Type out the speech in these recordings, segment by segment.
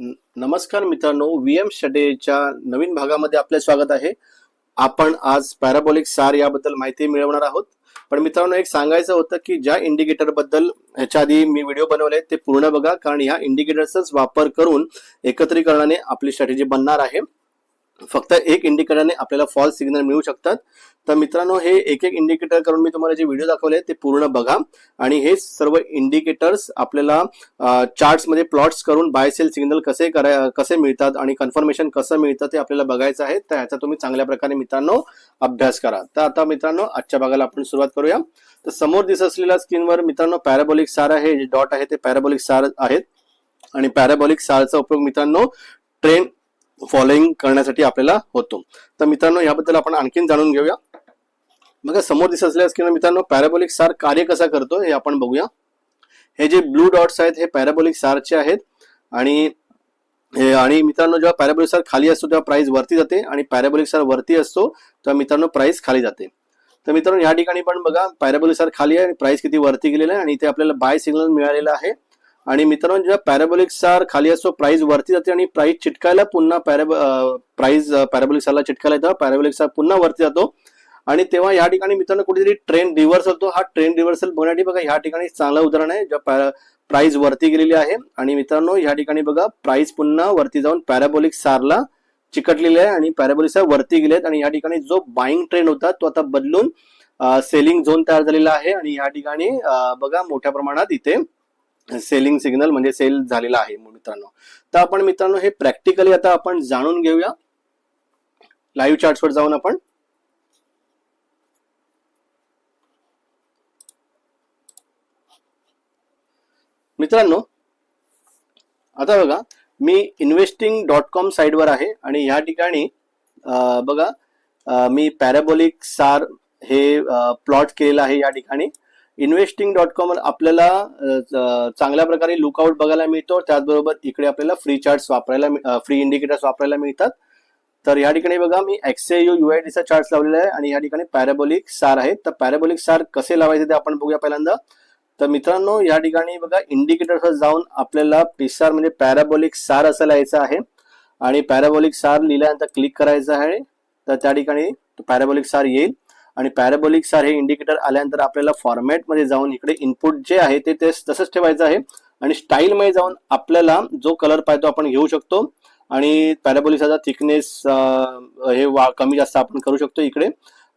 नमस्कार मित्रांनो V M स्टडीच्या नवीन भागामध्ये आपले स्वागत आहे. आपण आज पॅराबॉलिक सार याबद्दल माहिती मिळवणार आहोत. पण मित्रांनो एक सांगायचं होतं की ज्या इंडिकेटरबद्दल ह्याच्या आधी मी व्हिडिओ बनवले ते पूर्ण बघा कारण ह्या इंडिकेटरचाच वापर करून एकत्रीकरणाने आपली स्ट्रॅटेजी बनणार आहे. फक्त एक इंडिकेटरने आपल्याला फॉल्स सिग्नल मिळू शकतात. तर मित्रांनो हे एक एक इंडिकेटर करून मी तुम्हाला जे व्हिडिओ दाखवले ते पूर्ण बघा. आणि हे सर्व इंडिकेटर्स आपल्याला चार्ट्समध्ये प्लॉट्स करून बाय सेल सिग्नल कसे करा कसे मिळतात आणि कन्फर्मेशन कसं मिळतं ते आपल्याला बघायचं आहे. तर ह्याचा तुम्ही चांगल्या प्रकारे मित्रांनो अभ्यास करा. तर आता मित्रांनो आजच्या भागाला आपण सुरुवात करूया. तर समोर दिसत असलेल्या स्क्रीनवर मित्रांनो पॅराबॉलिक सार आहे. जे डॉट आहे ते पॅराबॉलिक सार आहेत. आणि पॅराबॉलिक सारचा उपयोग मित्रांनो ट्रेन फॉलोइंग करण्यासाठी आपल्याला होतो. तर मित्रांनो याबद्दल आपण आणखीन जाणून घेऊया. बघा समोर दिसत असल्यास स्क्रीनवर मित्रांनो पॅराबोलिक सार कार्य कसा करतो हे आपण बघूया. हे जे ब्लू डॉट्स आहेत हे पॅराबॉलिक सारचे आहेत. आणि हे आणि मित्रांनो जेव्हा पॅराबोलिक सार खाली असतो तेव्हा प्राइस वरती जाते. आणि पॅराबोलिक सार वरती असतो तेव्हा मित्रांनो प्राइस खाली जाते. तर मित्रांनो या ठिकाणी पण बघा पॅराबोलिक सार खाली आहे आणि प्राइस किती वरती गेलेलं आहे. आणि इथे आपल्याला बाय सिग्नल मिळालेला आहे. आणि मित्रांनो जेव्हा पॅराबोलिक सार खाली असतो प्राइस वरती जाते आणि प्राइस चिटकायला पुन्हा पॅराब प्राइस पॅराबोलिक सारला चिटकायला येतं. पॅराबोलिक सार पुन्हा वरती जातो. आणि तेव्हा या ठिकाणी मित्रांनो कुठेतरी ट्रेंड रिव्हर्सल होतो. हा ट्रेंड रिव्हर्सल बघण्यासाठी बघा या ठिकाणी चांगलं उदाहरण आहे जेव्हा प्राइस वरती गेलेली आहे. आणि मित्रांनो या ठिकाणी बघा प्राइस पुन्हा वरती जाऊन पॅराबोलिक सारला चिकटलेली आहे. आणि पॅराबोलिक सार वरती गेलेत. आणि या ठिकाणी जो बाईंग ट्रेंड होता तो आता बदलून सेलिंग झोन तयार झालेला आहे. आणि या ठिकाणी बघा मोठ्या प्रमाणात इथे सेलिंग सिग्नल म्हणजे सेल झालेला आहे मित्रांनो. तर आपण मित्रांनो हे प्रॅक्टिकली आता आपण जाणून घेऊया. लाईव्ह चार्ट्सवर जाऊन आपण. मित्रांनो आता बघा मी इन्व्हेस्टिंग डॉट कॉम साईटवर आहे आणि या ठिकाणी बघा मी पॅराबोलिक सार हे प्लॉट केलेलं आहे या ठिकाणी. इन्व्हेस्टिंग डॉट कॉम आपल्याला चांगल्या प्रकारे लुकआउट बघायला मिळतो. त्याचबरोबर इकडे आपल्याला फ्री चार्ट्स वापरायला फ्री इंडिकेटर्स वापरायला मिळतात. तर या ठिकाणी बघा मी एक्सेयू युआयडीचा चार्ट लावलेला आहे आणि या ठिकाणी पॅराबोलिक सार आहेत. तर पॅराबॉलिक सार कसे लावायचे ते आपण बघूया पहिल्यांदा. तर मित्रांनो या ठिकाणी बघा इंडिकेटरवर जाऊन आपल्याला पिसार म्हणजे पॅराबॉलिक सार असं लिहायचं आहे. आणि पॅराबॉलिक सार लिहिल्यानंतर क्लिक करायचं आहे. तर त्या ठिकाणी पॅराबॉलिक सार येईल. आणि पॅराबॉलिक सार हे इंडिकेटर आल्यानंतर आपल्याला फॉर्मॅटमध्ये जाऊन इकडे इनपुट जे आहे ते ते तसंच ठेवायचं आहे. आणि स्टाईलमध्ये जाऊन आपल्याला जो कलर पाहिजे तो आपण घेऊ शकतो. आणि पॅराबॉलिकचा थिकनेस हे वा कमी जास्त आपण करू शकतो इकडे.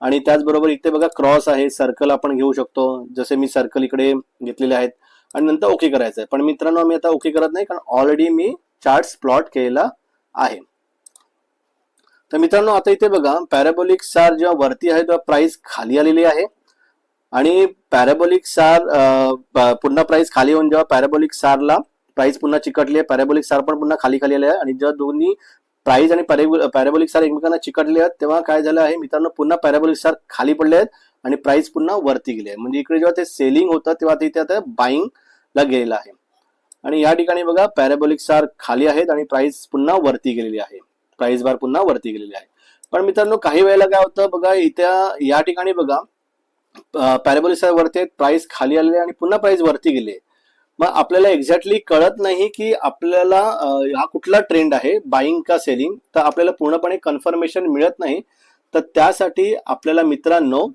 आणि त्याचबरोबर इथे बघा क्रॉस आहे सर्कल आपण घेऊ शकतो. जसे मी सर्कल इकडे घेतलेले आहेत. आणि नंतर ओके करायचं आहे पण मित्रांनो मी आता ओके करत नाही कारण ऑलरेडी मी चार्ट्स प्लॉट केलेला आहे. तर मित्रांनो आता इथे बघा पॅराबोलिक सार जेव्हा वरती आहे तेव्हा प्राइस खाली आलेली आहे. आणि पॅराबोलिक सार प- पुन्हा प्राइस खाली येऊन जेव्हा पॅराबोलिक सारला प्राइस पुन्हा चिकटली आहे पॅराबोलिक सार पण पुन्हा खाली खाली आले आहे. आणि जेव्हा दोन्ही प्राइस आणि पॅराबोलिक सार एकमेकांना चिकटले आहेत तेव्हा काय झालं आहे मित्रांनो पुन्हा पॅराबोलिक सार खाली पडले आहेत आणि प्राइस पुन्हा वरती गेले आहे. म्हणजे इकडे जेव्हा ते सेलिंग होतं तेव्हा ते इथे आता बाईंगला गेलेलं आहे. आणि या ठिकाणी बघा पॅराबॉलिक सार खाली आहेत आणि प्राइस पुन्हा वरती गेलेली आहे. प्राइस बार पुन्हा वरती गेलेली आहे. पण मित्रांनो काही वेळेला काय होतं बघा इथं या ठिकाणी बघा पॅराबॉलिक वरती प्राइस खाली आलेली आणि पुन्हा प्राइस वरती गेली आहे. मग आपल्याला एक्झॅक्टली कळत नाही की आपल्याला हा कुठला ट्रेंड आहे बाईंग का सेलिंग तर आपल्याला पूर्णपणे कन्फर्मेशन मिळत नाही. तर त्यासाठी आपल्याला मित्रांनो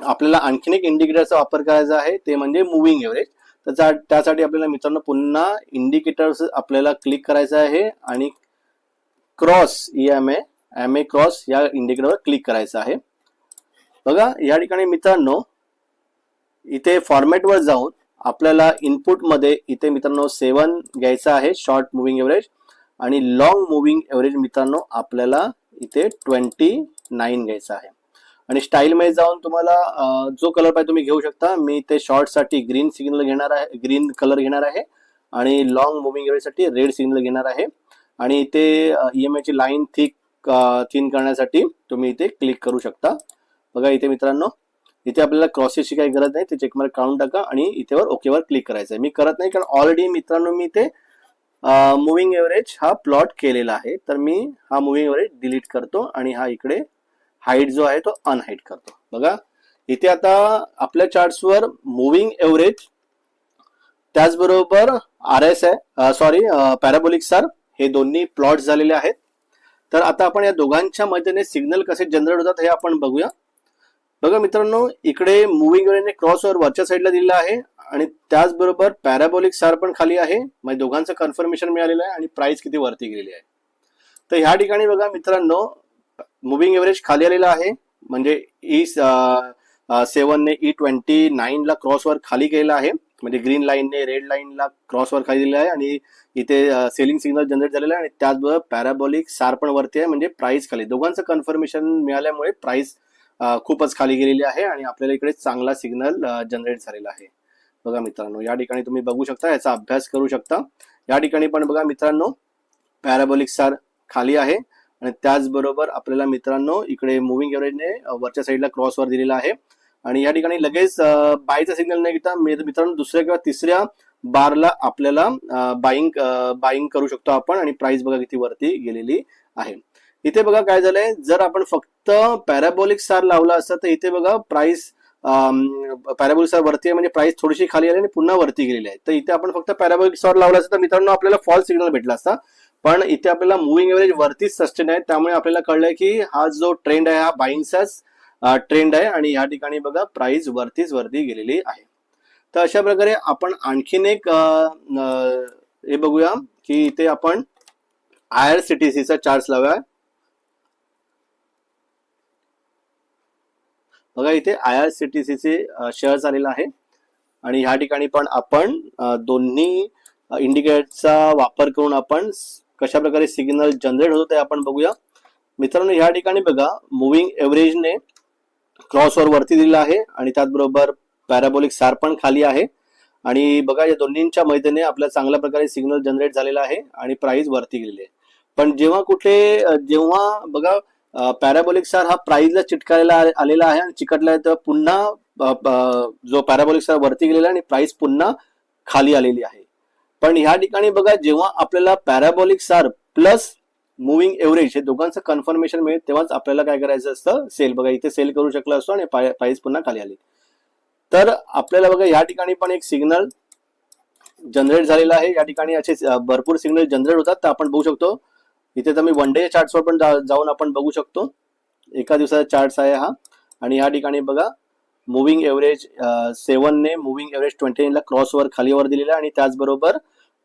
आपल्याला आणखीन एक इंडिकेटरचा वापर करायचा आहे ते म्हणजे मुव्हिंग एव्हरेज तर त्या- त्यासाठी आपल्याला मित्रांनो पुन्हा इंडिकेटर्स आपल्याला क्लिक करायचं आहे आणि cross E M A M A cross या इंडिकेटरवर क्लिक करायचं आहे. बघा या ठिकाणी मित्रांनो इथे फॉर्मॅटवर जाऊन आपल्याला इनपुटमध्ये इथे मित्रांनो सेवन घ्यायचं आहे शॉर्ट मुव्हिंग एव्हरेज आणि लॉंग मुव्हिंग एव्हरेज मित्रांनो आपल्याला इथे ट्वेंटी नाईन घ्यायचं आहे. आणि स्टाईलमध्ये जाऊन तुम्हाला जो कलर पाहिजे तुम्ही घेऊ शकता. मी इथे शॉर्टसाठी ग्रीन सिग्नल घेणार आहे ग्रीन कलर घेणार आहे आणि लॉंग मुव्हिंग एव्हरेजसाठी रेड सिग्नल घेणार आहे. आणि इथे ई एम आयची लाईन थिक थिन करण्यासाठी तुम्ही इथे क्लिक करू शकता. बघा इथे मित्रांनो इथे आपल्याला क्रॉसेसची काही गरज नाही ते चेकमार्क काढून टाका आणि इथेवर ओकेवर क्लिक करायचं आहे मी करत नाही कारण ऑलरेडी मित्रांनो मी इथे मुव्हिंग एव्हरेज हा प्लॉट केलेला आहे. तर मी हा मुव्हिंग एव्हरेज डिलीट करतो आणि हा इकडे हाईट जो आहे तो अनहाईट करतो. बघा इथे आता आपल्या चार्ट्सवर मुव्हिंग एव्हरेज त्याचबरोबर आर एस आहे सॉरी पॅराबोलिक सार हे दोन्ही प्लॉट झालेले आहेत. तर आता आपण या दोघांच्या मदतीने सिग्नल कसे जनरेट होतात हे आपण बघूया. बघा मित्रांनो इकडे मुव्हिंग वेळेने क्रॉसवर वरच्या साईडला दिलेला आहे आणि त्याचबरोबर पॅराबॉलिक सार पण खाली आहे. म्हणजे दोघांचं कन्फर्मेशन मिळालेलं आहे आणि प्राइस किती वरती गेलेली आहे. तर ह्या ठिकाणी बघा मित्रांनो मुव्हिंग एव्हरेज खाली आलेला आहे. म्हणजे ई सेवनने ई ट्वेंटी नाईनला क्रॉसवर खाली गेला आहे. म्हणजे ग्रीन लाईनने रेड लाईनला क्रॉसवर खाली दिलेला आहे आणि इथे सेलिंग सिग्नल जनरेट झालेला आहे आणि त्याचबरोबर पॅराबॉलिक सार पण वरती आहे म्हणजे प्राइस खाली. दोघांचं कन्फर्मेशन मिळाल्यामुळे प्राइस खूपच खाली गेलेली आहे आणि आपल्याला इकडे चांगला सिग्नल जनरेट झालेला आहे. बघा मित्रांनो या ठिकाणी तुम्ही बघू शकता याचा अभ्यास करू शकता. या ठिकाणी पण बघा मित्रांनो पॅराबॉलिक सार खाली आहे आणि त्याचबरोबर आपल्याला मित्रांनो इकडे मुव्हिंग एव्हरेजने वरच्या साईडला क्रॉसवर दिलेला आहे. आणि या ठिकाणी लगेच बायचा सिग्नल नाही घेता मी- मित्रांनो दुसऱ्या किंवा तिसऱ्या बारला आपल्याला बाईंग बाईंग करू शकतो आपण आणि प्राइस बघा किती वरती गेलेली आहे. इथे बघा काय झालंय जर आपण फक्त पॅराबोलिक सार लावला असता तर इथे बघा प्राइस पॅराबोलिक सार वरती आहे म्हणजे प्राइस थोडीशी खाली आली आणि पुन्हा वरती गेलेली आहे. तर इथे आपण फक्त पॅराबोलिक सार लावला असता तर मित्रांनो आपल्याला फॉल सिग्नल भेटला असता. पण इथे आपल्याला मुव्हिंग एव्हरेज वरतीच सस्टेन आहे. त्यामुळे आपल्याला कळलंय की हा जो ट्रेंड आहे हा बाईंगचाच ट्रेंड आहे आणि या ठिकाणी बघा प्राइस वरतीच वरती गेलेली आहे. तर अशा प्रकारे आपण आणखीन एक हे बघूया की इथे आपण आय आर सी टी सीचा चार्ज लावूया. बघा इथे आय आर सी टी सीचे शेअर झालेला आहे. आणि ह्या ठिकाणी पण आपण दोन्ही इंडिकेटरचा वापर करून आपण कशा प्रकारे सिग्नल जनरेट होतो ते आपण बघूया. मित्रांनो ह्या ठिकाणी बघा मुव्हिंग एव्हरेजने क्रॉसवर वरती दिलेला आहे आणि त्याचबरोबर पॅराबॉलिक सार पण खाली आहे. आणि बघा या दोन्हींच्या मदतीने आपल्याला चांगल्या प्रकारे सिग्नल जनरेट झालेला आहे आणि प्राइस वरती गेलेली आहे. पण जेव्हा कुठे जेव्हा बघा पॅराबॉलिक सार हा प्राइजला चिटकायला आलेला आहे आणि चिकटला आहे तर पुन्हा जो पॅराबोलिक सार वरती गेलेला आहे आणि प्राइस पुन्हा खाली आलेली आहे. पण ह्या ठिकाणी बघा जेव्हा आपल्याला पॅराबॉलिक सार प्लस मुव्हिंग एव्हरेज हे दोघांचं कन्फर्मेशन मिळेल तेव्हाच आपल्याला काय करायचं असतं? सेल बघा इथे सेल करू शकला असतो आणि प्राइस पुन्हा खाली आली. तर आपल्याला बघा या ठिकाणी पण एक सिग्नल जनरेट झालेला आहे. या ठिकाणी असे भरपूर सिग्नल जनरेट होतात. तर आपण बघू शकतो. इथे तर मी वन डे चार्ट्सवर पण जा- जाऊन आपण बघू शकतो. एका दिवसाचा चार्ट्स आहे हा. आणि या ठिकाणी बघा मुव्हिंग एव्हरेज सेवनने मुव्हिंग एव्हरेज ट्वेंटीला क्रॉसवर खालीवर दिलेला आणि त्याचबरोबर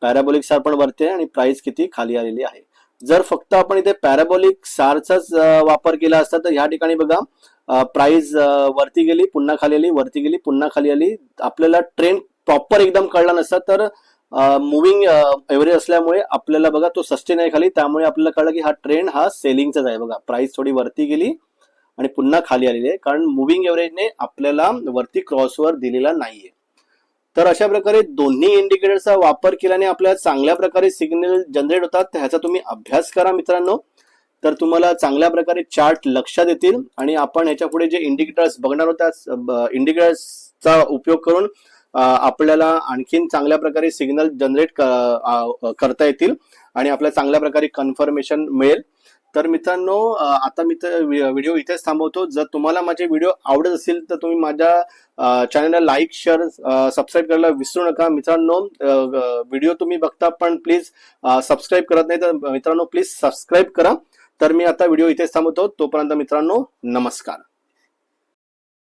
पॅराबोलिक्सार पण वरते आणि प्राइस किती खाली आलेली आहे. जर फक्त आपण इथे पॅराबॉलिक सारचाच वापर केला असता तर ह्या ठिकाणी बघा प्राइस वरती गेली पुन्हा खाली आली वरती गेली पुन्हा खाली आली. आपल्याला ट्रेंड प्रॉपर एकदम कळला नसता तर मुव्हिंग एव्हरेज असल्यामुळे आपल्याला बघा तो सस्टेन आहे खाली. त्यामुळे आपल्याला कळलं की हा ट्रेंड हा सेलिंगचाच आहे. बघा प्राइस थोडी वरती गेली आणि पुन्हा खाली आलेली आहे. कारण मुव्हिंग एव्हरेजने आपल्याला वरती क्रॉसवर दिलेला नाहीये. तर अशा प्रकारे दोन्ही इंडिकेटरचा वापर केल्याने आपल्याला चांगल्या प्रकारे सिग्नल जनरेट होतात. ह्याचा तुम्ही अभ्यास करा मित्रांनो. तर तुम्हाला चांगल्या प्रकारे चार्ट लक्षात येतील आणि आपण ह्याच्या पुढे जे इंडिकेटर्स बघणार होत्या इंडिकेटर्सचा उपयोग करून आपल्याला आणखीन चांगल्या प्रकारे सिग्नल जनरेट करता येतील आणि आपल्याला चांगल्या प्रकारे कन्फर्मेशन मिळेल. तर मित्रांनो आता मी तर व्हिडिओ इथेच थांबवतो. जर तुम्हाला माझे व्हिडिओ आवडत असतील तर तुम्ही माझ्या चॅनलला लाईक शेअर सबस्क्राईब करायला विसरू नका. मित्रांनो व्हिडिओ तुम्ही बघता पण प्लीज सबस्क्राईब करत नाही तर मित्रांनो प्लीज सबस्क्राईब करा. तर मी आता व्हिडिओ इथेच थांबवतो. तोपर्यंत मित्रांनो नमस्कार.